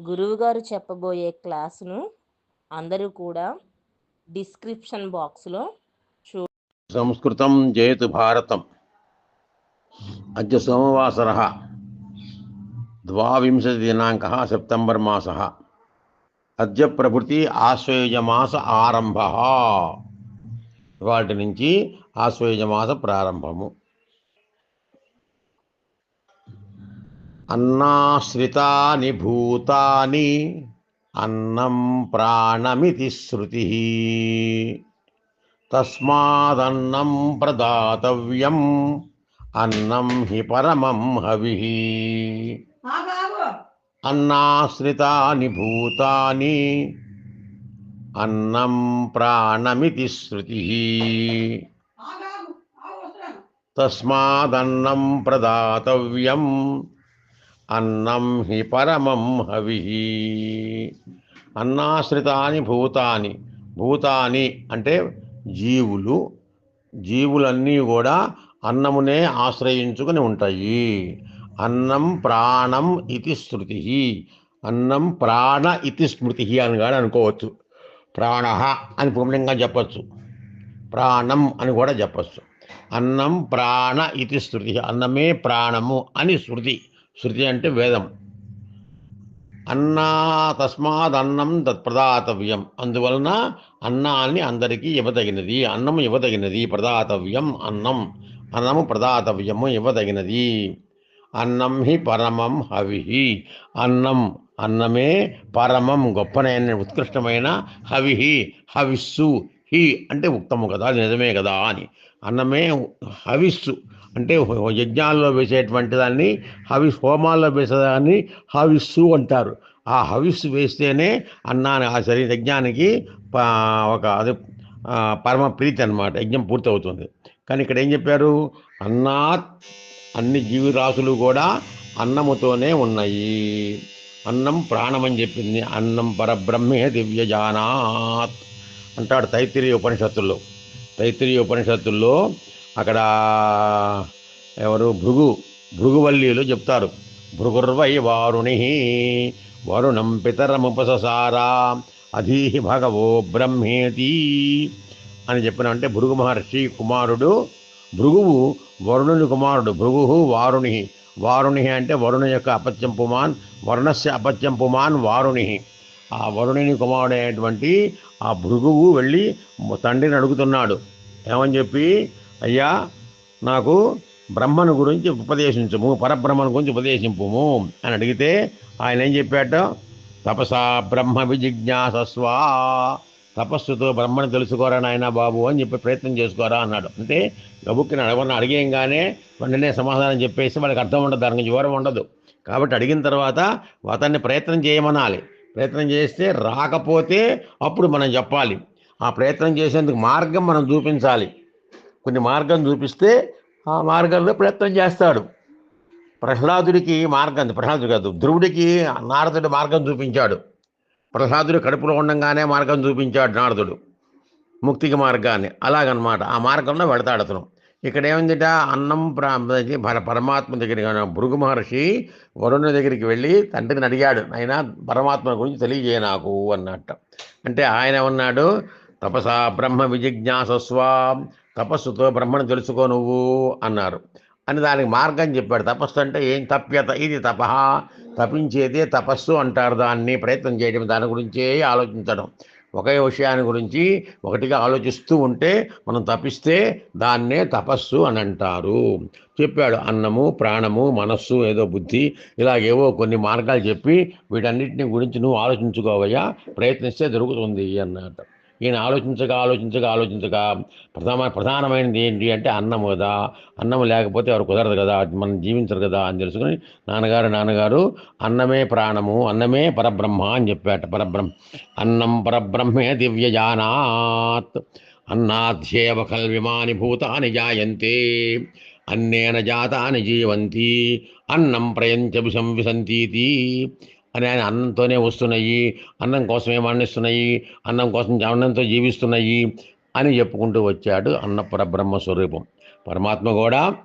గురువుగారు చెప్పబోయే క్లాసును అందరూ కూడా డిస్క్రిప్షన్ బాక్స్లో సంస్కృతం జయతు భారతం. అద్య సోమవాసర. ద్వావింశతి దినాంక సెప్టెంబర్ మాసः. అద్య ప్రభృతి ఆశ్వయుజమాస ఆరంభ. వాటి నుంచి ఆశ్వయుజమాస ప్రారంభము. అన్నాశ్రితాని భూతాని అన్నం ప్రాణమితి శృతి. తస్మాదన్నం ప్రదాతవ్యం అన్నం హి పరమం హవి. అన్నాశ్రితాని భూతాని అన్నం ప్రాణమితి శృతి. తస్మాదన్నం ప్రదాతవ్యం అన్నం హి పరమం హవి. అన్నాశ్రితాని భూతాని. భూతాని అంటే జీవులు. జీవులన్నీ కూడా అన్నమునే ఆశ్రయించుకుని ఉంటాయి. అన్నం ప్రాణం ఇది శృతి అన్నం ప్రాణ ఇతి స్మృతి అని కూడా అనుకోవచ్చు. ప్రాణ అని పుంలింగా చెప్పచ్చు. ప్రాణం అని కూడా చెప్పచ్చు. అన్నం ప్రాణ ఇతి శృతి అన్నమే ప్రాణము అని శృతి శృతి అంటే వేదం. అన్నా తస్మాత్ అన్నం తత్ప్రదాతవ్యం. అందువలన అన్నాన్ని అందరికీ ఇవ్వదగినది. అన్నం ఇవ్వదగినది. ప్రదాతవ్యం అన్నం. అన్నము ప్రదాతవ్యము ఇవ్వదగినది. అన్నం హి పరమం హవిహి. అన్నం అన్నమే పరమం గొప్పనైన ఉత్కృష్టమైన హవిహి హవిస్సు హి అంటే ఉత్తము కదా నిజమే కదా అని. అన్నమే హవిస్సు. అంటే యజ్ఞాల్లో వేసేటువంటి దాన్ని హవిస్ హోమాల్లో వేసేదాన్ని హవిస్సు అంటారు. ఆ హవిస్సు వేస్తేనే అన్నాన్ని ఆ శరీర యజ్ఞానికి ఒక అది పరమ ప్రీతి అన్నమాట. యజ్ఞం పూర్తవుతుంది. కానీ ఇక్కడ ఏం చెప్పారు? అన్నాత్ అన్ని జీవిరాశులు కూడా అన్నముతోనే ఉన్నాయి. అన్నం ప్రాణం అని చెప్పింది. అన్నం పరబ్రహ్మే దివ్యజానాత్ అంటాడు తైత్రీయ ఉపనిషత్తుల్లో. తైత్రీయ ఉపనిషత్తుల్లో అక్కడ ఎవరు? భృగు భృగువల్లీలు చెప్తారు. భృగుర్వై వారుణి వరుణం పితరముపససారా అధీహి భగవో బ్రహ్మేతి అని చెప్పిన అంటే భృగు మహర్షి కుమారుడు భృగువు వరుణుని కుమారుడు భృగు వారుణి. వారుణి అంటే వరుణ యొక్క అపత్యం పుమాన్ వరుణస్య అపత్యం పుమాన్ వారుణి. ఆ వరుణుని కుమారుడైనటువంటి ఆ భృగువు వెళ్ళి తండ్రిని అడుగుతున్నాడు. ఏమని చెప్పి? అయ్యా నాకు బ్రహ్మను గురించి ఉపదేశించము పరబ్రహ్మను గురించి ఉపదేశింపుము అని అడిగితే ఆయన ఏం చెప్పాట? తపసా బ్రహ్మ విజిజ్ఞాసస్వా తపస్సుతో బ్రహ్మను తెలుసుకోరా నాయన బాబు అని చెప్పి ప్రయత్నం చేసుకోరా అన్నాడు. అంటే గబుక్కిన అడగన్న అడిగేయంగానే వెంటనే సమాధానం చెప్పేసి వాళ్ళకి అర్థం ఉండదు దానికి వివరం ఉండదు. కాబట్టి అడిగిన తర్వాత అతన్ని ప్రయత్నం చేయమనాలి. ప్రయత్నం చేస్తే రాకపోతే అప్పుడు మనం చెప్పాలి. ఆ ప్రయత్నం చేసేందుకు మార్గం మనం చూపించాలి. కొన్ని మార్గం చూపిస్తే ఆ మార్గంలో ప్రయత్నం చేస్తాడు. ప్రహ్లాదుడికి మార్గం ప్రహ్లాదుడు కాదు ధ్రువుడికి నారదుడు మార్గం చూపించాడు. ప్రహ్లాదుడు కడుపులో ఉండంగానే మార్గం చూపించాడు నారదుడు. ముక్తికి మార్గాన్ని. అలాగనమాట. ఆ మార్గంలో వెళతాడు అతను. ఇక్కడ ఏముందిట? అన్నం ప్రా- పరమాత్మ దగ్గరికి భృగు మహర్షి వరుణుని దగ్గరికి వెళ్ళి తండ్రిని అడిగాడు ఆయన పరమాత్మ గురించి తెలియజేయ నాకు అన్నట్ట. అంటే ఆయన ఉన్నాడు తపసా బ్రహ్మ విజిజ్ఞాసస్వ తపస్సుతో బ్రహ్మను తెలుసుకో నువ్వు అన్నారు. అని దానికి మార్గం చెప్పాడు. తపస్సు అంటే ఏం? తప్యత. ఇది తప తపించేదే తపస్సు అంటారు దాన్ని. ప్రయత్నం చేయడం దాని గురించే ఆలోచించడం. ఒకే విషయాన్ని గురించి ఒకటిగా ఆలోచిస్తూ ఉంటే మనం తపిస్తే దాన్నే తపస్సు అని అంటారు. చెప్పాడు. అన్నము ప్రాణము మనస్సు ఏదో బుద్ధి ఇలాగేవో కొన్ని మార్గాలు చెప్పి వీటన్నిటిని గురించి నువ్వు ఆలోచించుకోవయ్యా. ప్రయత్నిస్తే దొరుకుతుంది అన్నట్టు ఈయన ఆలోచించగా ఆలోచించగా ఆలోచించగా ప్రధాన ప్రధానమైనది ఏంటి అంటే అన్నం కదా. అన్నం లేకపోతే ఎవరు కుదరదు కదా. మనం జీవించరు కదా అని తెలుసుకుని నాన్నగారు నాన్నగారు అన్నమే ప్రాణము అన్నమే పరబ్రహ్మ అని చెప్పాట. పరబ్రహ్మ అన్నం పరబ్రహ్మే దివ్యజానాత్. అన్నాధ్యేవ కల్విమాని భూతాని జాయంతే. అన్నేన జాతాని జీవంతి. అన్నం ప్రయంచభిషం విసంతీతి. అని ఆయన అన్నంతోనే వస్తున్నాయి అన్నం కోసమే మరణిస్తున్నాయి అన్నం కోసం అన్నంతో జీవిస్తున్నాయి అని చెప్పుకుంటూ వచ్చాడు అన్న పరబ్రహ్మ స్వరూపం. పరమాత్మ కూడా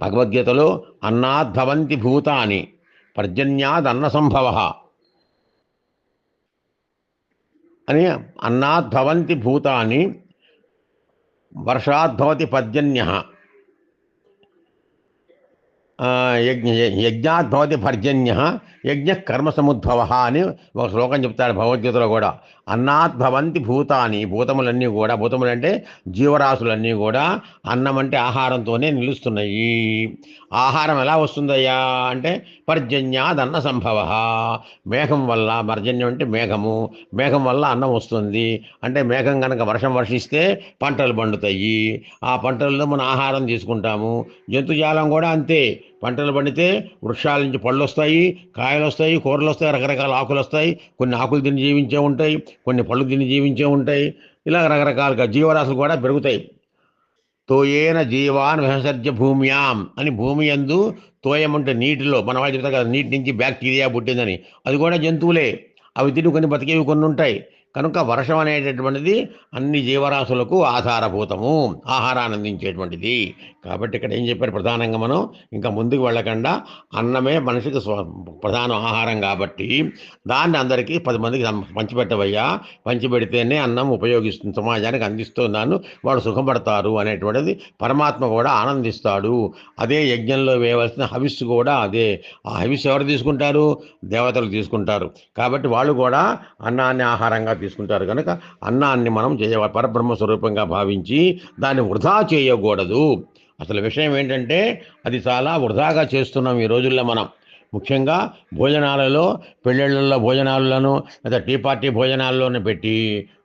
భగవద్గీతలో అన్నాద్భవంతి భూతాని పర్జన్యాదన్న సంభవ అని అన్నాద్భవంతి భూతాని వర్షాద్భవతి పర్జన్య యజ్ఞ యజ్ఞాద్భవతి పర్జన్య యజ్ఞ కర్మ సముద్భవ అని ఒక శ్లోకం చెప్తాడు భగవద్గీతలో కూడా. అన్నాద్భవంతి భూతాని భూతములన్నీ కూడా భూతములంటే జీవరాశులన్నీ కూడా అన్నం అంటే ఆహారంతోనే నిలుస్తున్నాయి. ఆహారం ఎలా వస్తుందయ్యా అంటే పర్జన్యాదన్న సంభవ. మేఘం వల్ల పర్జన్యం అంటే మేఘము మేఘం వల్ల అన్నం వస్తుంది. అంటే మేఘం కనుక వర్షం వర్షిస్తే పంటలు పండుతాయి. ఆ పంటల్లో మనం ఆహారం తీసుకుంటాము. జంతుజాలం కూడా అంతే. పంటలు పండితే వృక్షాల నుంచి పళ్ళు వస్తాయి కాయలు వస్తాయి కూరలు వస్తాయి రకరకాల ఆకులు వస్తాయి కొన్ని ఆకులు తిని జీవించే ఉంటాయి కొన్ని పళ్ళు తిని జీవించే ఉంటాయి. ఇలా రకరకాలుగా జీవరాశులు కూడా పెరుగుతాయి. తోయేన జీవాన్ విసర్జ భూమ్యాం అని భూమి యందు తోయమంటే నీటిలో మన వాళ్ళు చెప్తారు కదా నీటి నుంచి బ్యాక్టీరియా పుట్టిందని. అది కూడా జంతువులే. అవి తిని కొన్ని బతికేవి కొన్ని ఉంటాయి కనుక వర్షం అనేటటువంటిది అన్ని జీవరాశులకు ఆధారభూతము ఆహారాన్ని అందించేటువంటిది. కాబట్టి ఇక్కడ ఏం చెప్పారు ప్రధానంగా మనం? ఇంకా ముందుకు వెళ్ళకుండా అన్నమే మనిషికి ప్రధాన ఆహారం కాబట్టి దాన్ని అందరికీ పది మందికి సం- పంచిపెట్టవయ్యా. పంచిపెడితేనే అన్నం ఉపయోగిస్తుంది సమాజానికి అందిస్తున్నాను వాడు సుఖపడతారు అనేటువంటిది పరమాత్మ కూడా ఆనందిస్తాడు. అదే యజ్ఞంలో వేయవలసిన హవిస్సు కూడా అదే. ఆ హవిస్సు ఎవరు తీసుకుంటారు? దేవతలు తీసుకుంటారు. కాబట్టి వాళ్ళు కూడా అన్నాన్ని ఆహారంగా తీసుకుంటారు కనుక అన్నాన్ని మనం చేయ పరబ్రహ్మ స్వరూపంగా భావించి దాన్ని వృధా చేయకూడదు. అసలు విషయం ఏంటంటే అది చాలా వృధాగా చేస్తున్నాం ఈ రోజుల్లో మనం. ముఖ్యంగా భోజనాలలో పెళ్ళిళ్ళల్లో భోజనాలను లేదా టీ పార్టీ భోజనాల్లోనే పెట్టి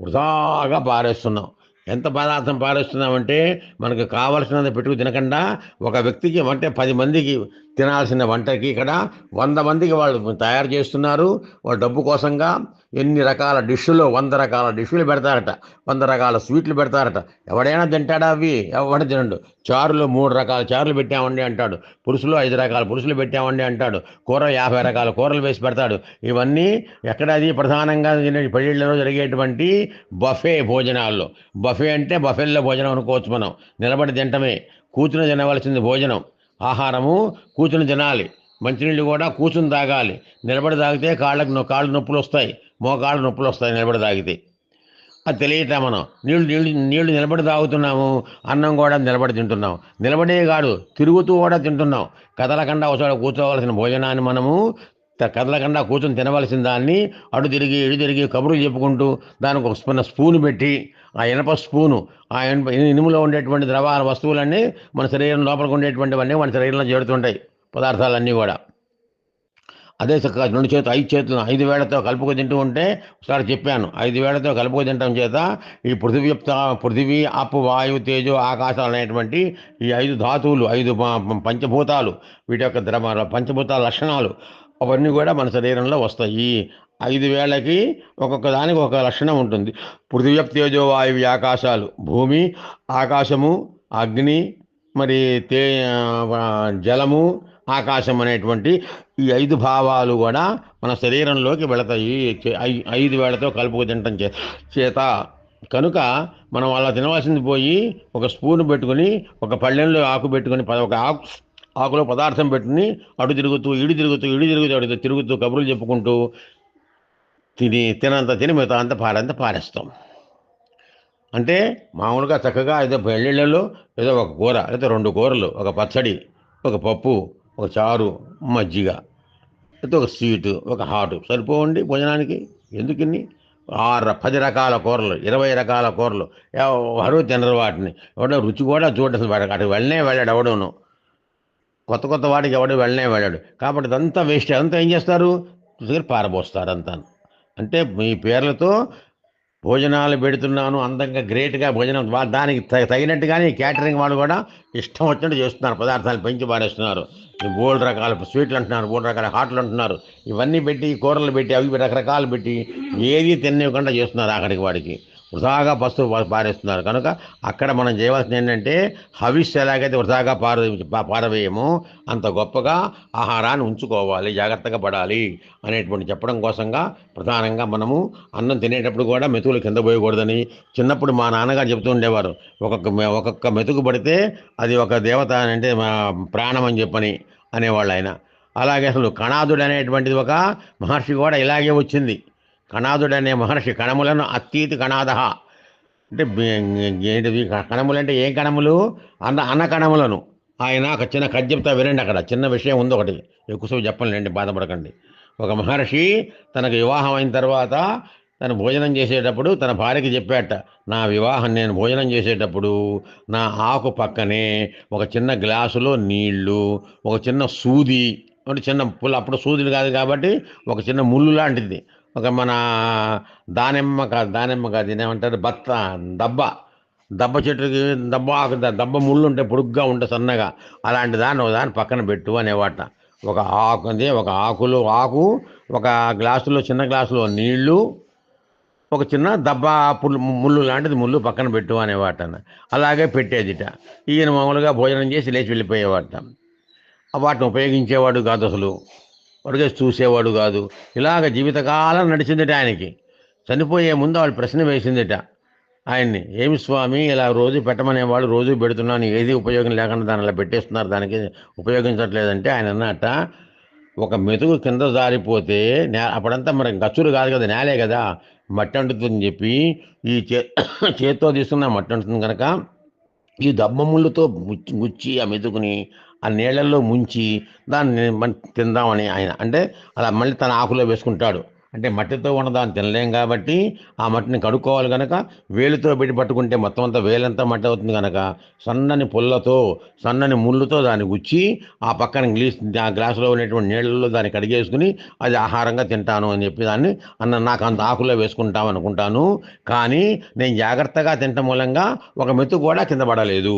వృధాగా పారేస్తున్నాం. ఎంత పదార్థం పారేస్తున్నామంటే మనకు కావలసినది పెట్టుకు తినకుండా ఒక వ్యక్తికి అంటే పది మందికి తినాల్సిన వంటకి ఇక్కడ వంద మందికి వాళ్ళు తయారు చేస్తున్నారు. వాళ్ళ డబ్బు కోసంగా ఎన్ని రకాల డిష్లు వంద రకాల డిష్లు పెడతారట. వంద రకాల స్వీట్లు పెడతారట. ఎవడైనా తింటాడా అవి? ఎవడ తినండు. చారులు మూడు రకాల చారులు పెట్టామండి అంటాడు. పురుషులు ఐదు రకాల పురుషులు పెట్టామండి అంటాడు. కూర యాభై రకాల కూరలు వేసి పెడతాడు. ఇవన్నీ ఎక్కడది ప్రధానంగా పెళ్ళిళ్ళలో జరిగేటువంటి బఫే భోజనాల్లో. బఫే అంటే బఫెల్లో భోజనం అనుకోవచ్చు మనం. నిలబడి తింటమే కూర్చుని తినవలసింది భోజనం. ఆహారము కూర్చుని తినాలి. మంచినీళ్ళు కూడా కూర్చుని తాగాలి. నిలబడి తాగితే కాళ్ళకు కాళ్ళు నొప్పులు వస్తాయి. మోకాళ్ళు నొప్పులు వస్తాయి నిలబడి తాగితే. అది తెలియటా మనం. నీళ్ళు నీళ్ళు నీళ్ళు నిలబడి తాగుతున్నాము అన్నం కూడా నిలబడి తింటున్నాం నిలబడే కాడు తిరుగుతూ కూడా తింటున్నాం. కదలకుండా ఒకసారి కూర్చోవలసిన భోజనాన్ని మనము కదలకుండా కూర్చొని తినవలసిన దాన్ని అటు తిరిగి ఇటు తిరిగి కబుర్లు చెప్పుకుంటూ దానికి ఒక స్పూన్ స్పూన్ పెట్టి ఆ ఇనప స్పూను ఆ ఇనుప ఇనుములో ఉండేటువంటి ద్రవాల వస్తువులన్నీ మన శరీరం లోపలికి ఉండేటువంటివన్నీ మన శరీరంలో చేరుతుంటాయి పదార్థాలన్నీ కూడా. అదే రెండు చేతులు ఐదు చేతులు ఐదు వేళ్ళతో కలుపుకు తింటూ ఉంటే ఒకసారి చెప్పాను. ఐదు వేళ్ళతో కలుపుకు తినటం చేత ఈ పృథివీ పృథివీ అప్పు వాయు తేజు ఆకాశాలు అనేటువంటి ఈ ఐదు ధాతువులు ఐదు పంచభూతాలు వీటి యొక్క ద్రవ పంచభూతాల లక్షణాలు అవన్నీ కూడా మన శరీరంలో వస్తాయి. ఐదు వేళకి ఒక్కొక్క దానికి ఒక లక్షణం ఉంటుంది. పృథివీ తేజో వాయువు ఆకాశాలు భూమి ఆకాశము అగ్ని మరి తే జలము ఆకాశం అనేటువంటి ఈ ఐదు భావాలు కూడా మన శరీరంలోకి వెళతాయి. ఐ- ఐదు వేళతో కలుపుకు తినటం చే చేత కనుక మనం అలా తినవలసింది పోయి ఒక స్పూన్ పెట్టుకుని ఒక పళ్ళెంలో ఆకు పెట్టుకుని ఒక ఆకు ఆకులో పదార్థం పెట్టుకుని అటు తిరుగుతూ ఇడు తిరుగుతూ ఇడు తిరుగుతూ అటు తిరుగుతూ కబుర్లు చెప్పుకుంటూ తిని తినంత తిని మిగతా అంత పారంత పారేస్తాం. అంటే మామూలుగా చక్కగా ఏదో పెళ్ళిళ్ళలో ఏదో ఒక కూర లేదా రెండు కూరలు ఒక పచ్చడి ఒక పప్పు ఒక చారు మజ్జిగ లేకపోతే ఒక స్వీటు ఒక హాటు. సరిపోండి భోజనానికి? ఎందుకు ఇన్ని ఆరు పది రకాల కూరలు ఇరవై రకాల కూరలు. ఎవరు తినరు వాటిని. ఎవడో రుచి కూడా చూడదు అసలు వాడికి అటు వెళ్ళనే వెళ్ళాడు ఎవడను. కొత్త కొత్త వాడికి ఎవడో వెళ్ళనే వెళ్ళాడు. కాబట్టి అదంతా వేస్ట్. అదంతా ఏం చేస్తారు? దగ్గర పారబోస్తారు అంతా అంటే మీ పేర్లతో భోజనాలు పెడుతున్నాను అందంగా గ్రేట్గా భోజనం దానికి తగినట్టుగానే క్యాటరింగ్ వాళ్ళు కూడా ఇష్టం వచ్చినట్టు చేస్తున్నారు. పదార్థాలు పెంచి పారేస్తున్నారు. బోల్డ్ రకాల స్వీట్లు అంటున్నారు బోల్డ్ రకాల హాట్లు అంటున్నారు. ఇవన్నీ పెట్టి కూరలు పెట్టి అవి రకరకాలు పెట్టి ఏది తినకుండా చేస్తున్నారు అక్కడికి వాడికి. వృధాగా పస్తులు పారేస్తున్నారు. కనుక అక్కడ మనం చేయవలసింది ఏంటంటే హవిష్ ఎలాగైతే వృధాగా పార పారవేయమో అంత గొప్పగా ఆహారాన్ని ఉంచుకోవాలి జాగ్రత్తగా పడాలి అనేటువంటి చెప్పడం కోసంగా ప్రధానంగా మనము అన్నం తినేటప్పుడు కూడా మెతుకులు కింద పోయకూడదని చిన్నప్పుడు మా నాన్నగారు చెప్తూ ఉండేవారు. ఒక్కొక్క మె- ఒక్కొక్క మెతుకు పడితే అది ఒక దేవత అని అంటే మా ప్రాణం అని చెప్పని అనేవాళ్ళు ఆయన. అలాగే అసలు కణాదుడు అనేటువంటిది ఒక మహర్షి కూడా ఇలాగే వచ్చింది. కణాదుడు అనే మహర్షి కణములను అత్తీతి కణాద అంటే బి- కణములు అంటే ఏ కణములు? అన్న అన్న కణములను. ఆయన ఒక చిన్న కజ్జంతో వినండి అక్కడ. చిన్న విషయం ఉంది ఒకటి. ఎక్కువసేపు చెప్పండి బాధపడకండి. ఒక మహర్షి తనకు వివాహం అయిన తర్వాత తను భోజనం చేసేటప్పుడు తన భార్యకి చెప్పాట నా వివాహం నేను భోజనం చేసేటప్పుడు నా ఆకు పక్కనే ఒక చిన్న గ్లాసులో నీళ్ళు ఒక చిన్న సూది. అంటే చిన్న పుల్ల అప్పుడు సూదులు కాదు కాబట్టి ఒక చిన్న ముళ్ళు లాంటిది. ఒక మన దానిమ్మ కాదు దానిమ్మ కాదు ఏమంటారు? బత్త దబ్బ. దబ్బ చెట్టుకి దబ్బ ఆకు దబ్బ ముళ్ళు ఉంటాయి పొడుగ్గా ఉంటాయి సన్నగా. అలాంటి దాన్ని ఒక దాన్ని పక్కన పెట్టు అనేవాట ఒక ఆకు అది ఒక ఆకులో ఆకు ఒక గ్లాసులో చిన్న గ్లాసులో నీళ్ళు ఒక చిన్న దబ్బ పుల్లు ముళ్ళు లాంటిది ముళ్ళు పక్కన పెట్టు అనేవాట అలాగే పెట్టేదిట. ఈయన మామూలుగా భోజనం చేసి లేచి వెళ్ళిపోయేవాట వాటిని ఉపయోగించేవాడు కాదు అసలు. వాడికి చూసేవాడు కాదు. ఇలాగ జీవితకాలం నడిచిందిట ఆయనకి. చనిపోయే ముందు వాళ్ళు ప్రశ్న వేసిందిట. ఆయన్ని ఏమి స్వామి ఇలా రోజు పెట్టమనేవాళ్ళు రోజు పెడుతున్నాను ఏది ఉపయోగం లేకుండా దాని అలా పెట్టేస్తున్నారు దానికి ఉపయోగించట్లేదంటే ఆయన అన్నట్ట ఒక మెతుకు కింద జారిపోతే నే అప్పుడంతా మరి గచ్చులు కాదు కదా నేలే కదా. మట్టి అంటుతుందని చెప్పి ఈ చే చేత్తో తీసుకున్న మట్టి అంటుతుంది కనుక ఈ దబ్బ ముళ్ళుతో గుచ్చి ఆ మెతుకుని ఆ నీళ్ళల్లో ముంచి దాన్ని తిందామని ఆయన. అంటే అలా మళ్ళీ తన ఆకులో వేసుకుంటాడు. అంటే మట్టితో ఉన్న దాన్ని తినలేం కాబట్టి ఆ మట్టిని కడుక్కోవాలి కనుక వేలుతో పెట్టి పట్టుకుంటే మొత్తం అంతా వేలంతా మట్టి అవుతుంది కనుక సన్నని పుల్లతో సన్నని ముళ్ళుతో దాన్ని గుచ్చి ఆ పక్కన గ్లీస్ ఆ గ్లాసులో ఉన్నటువంటి నీళ్ళల్లో దాన్ని కడిగేసుకుని అది ఆహారంగా తింటాను అని చెప్పి దాన్ని అన్న నాకు అంత ఆకులో వేసుకుంటాం అనుకుంటాను. కానీ నేను జాగ్రత్తగా తినటం మూలంగా ఒక మెతు కూడా కింద పడలేదు.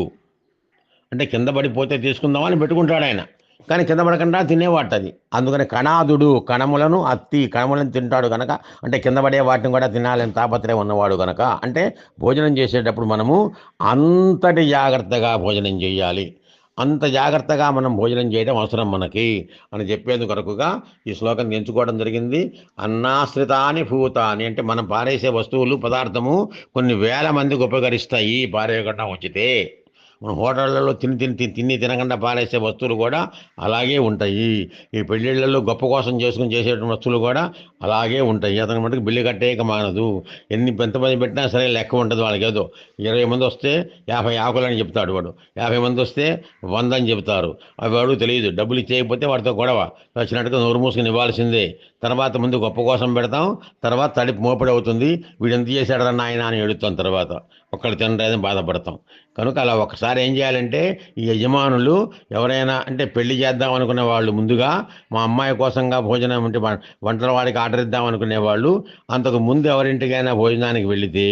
అంటే కింద పడిపోతే తీసుకుందామని పెట్టుకుంటాడు ఆయన. కానీ కింద పడకుండా తినేవాట అది. అందుకని కణాదుడు కణములను అత్తి కణములను తింటాడు కనుక అంటే కింద పడే వాటిని కూడా తినాలని తాపత్రయం ఉన్నవాడు కనుక అంటే భోజనం చేసేటప్పుడు మనము అంతటి జాగ్రత్తగా భోజనం చేయాలి. అంత జాగ్రత్తగా మనం భోజనం చేయడం అవసరం మనకి అని చెప్పేందుకు కొరకుగా ఈ శ్లోకం ఎంచుకోవడం జరిగింది. అన్నాశ్రితాని భూతాని అంటే మనం పారేసే వస్తువులు పదార్థము కొన్ని వేల మందికి ఉపకరిస్తాయి. పారేయకుండా ఉంచితే మన హోటళ్ళలో తిని తిని తిని తిని తినకుండా పారేసే వస్తువులు కూడా అలాగే ఉంటాయి. ఈ పెళ్ళిళ్ళలో గొప్ప కోసం చేసుకుని చేసేటువంటి వస్తువులు కూడా అలాగే ఉంటాయి. అతని మటుకు బిల్లు కట్టేయక మానదు. ఎన్ని ఎంతమంది పెట్టినా సరే లెక్క ఉంటుంది వాళ్ళకి. ఏదో ఇరవై మంది వస్తే యాభై ఆకులని చెప్తాడు వాడు. యాభై మంది వస్తే వంద అని చెప్తారు. అవి వాడు తెలియదు. డబ్బులు ఇచ్చేయకపోతే వాడితో గొడవ. వచ్చినట్టుగా నోరు మూసుకుని ఇవ్వాల్సిందే. తర్వాత ముందు గొప్ప కోసం పెడతాం. తర్వాత తడిపి మోపడి అవుతుంది. వీడు ఎంత చేశాడరా నాయన అని ఎడుతాం తర్వాత. ఒక్కడు తినలేదని బాధపడతాం. కనుక అలా ఒకసారి ఏం చేయాలంటే ఈ యజమానులు ఎవరైనా అంటే పెళ్ళి చేద్దాం అనుకునే వాళ్ళు ముందుగా మా అమ్మాయి కోసంగా భోజనం అంటే వంటల వాడికి ఆర్డర్ ఇద్దాం అనుకునే వాళ్ళు అంతకు ముందు ఎవరింటికైనా భోజనానికి వెళితే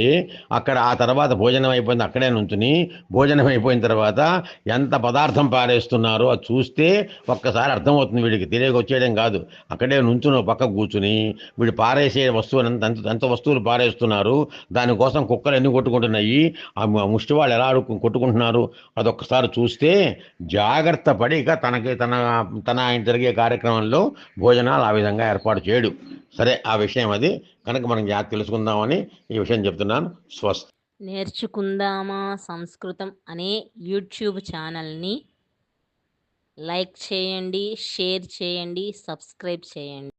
అక్కడ ఆ తర్వాత భోజనం అయిపోయింది అక్కడే నుంచుని భోజనం అయిపోయిన తర్వాత ఎంత పదార్థం పారేస్తున్నారో అది చూస్తే ఒక్కసారి అర్థమవుతుంది వీడికి. తెలియక వచ్చేయడం కాదు. అక్కడే నుంచుని పక్క కూర్చుని వీడు పారేసే వస్తువులు ఎంత- ఎంత వస్తువులు పారేస్తున్నారు దానికోసం కుక్కలు ఎన్ని కొట్టుకుంటున్నాయి ఆ ముష్టి వాళ్ళు ఎలా అడుక్కు కొట్టుకుంటున్నారు? అదొక్కసారి చూస్తే జాగ్రత్త పడి ఇక తనకి తన తన ఆయన జరిగే కార్యక్రమంలో భోజనాలు ఆ విధంగా ఏర్పాటు చేయడు. సరే ఆ విషయం అది. కనుక మనం జాగ్రత్త తెలుసుకుందామని ఈ విషయం చెప్తున్నాను. స్వస్తి. నేర్చుకుందామా సంస్కృతం అనే యూట్యూబ్ ఛానల్ని లైక్ చేయండి షేర్ చేయండి సబ్స్క్రైబ్ చేయండి.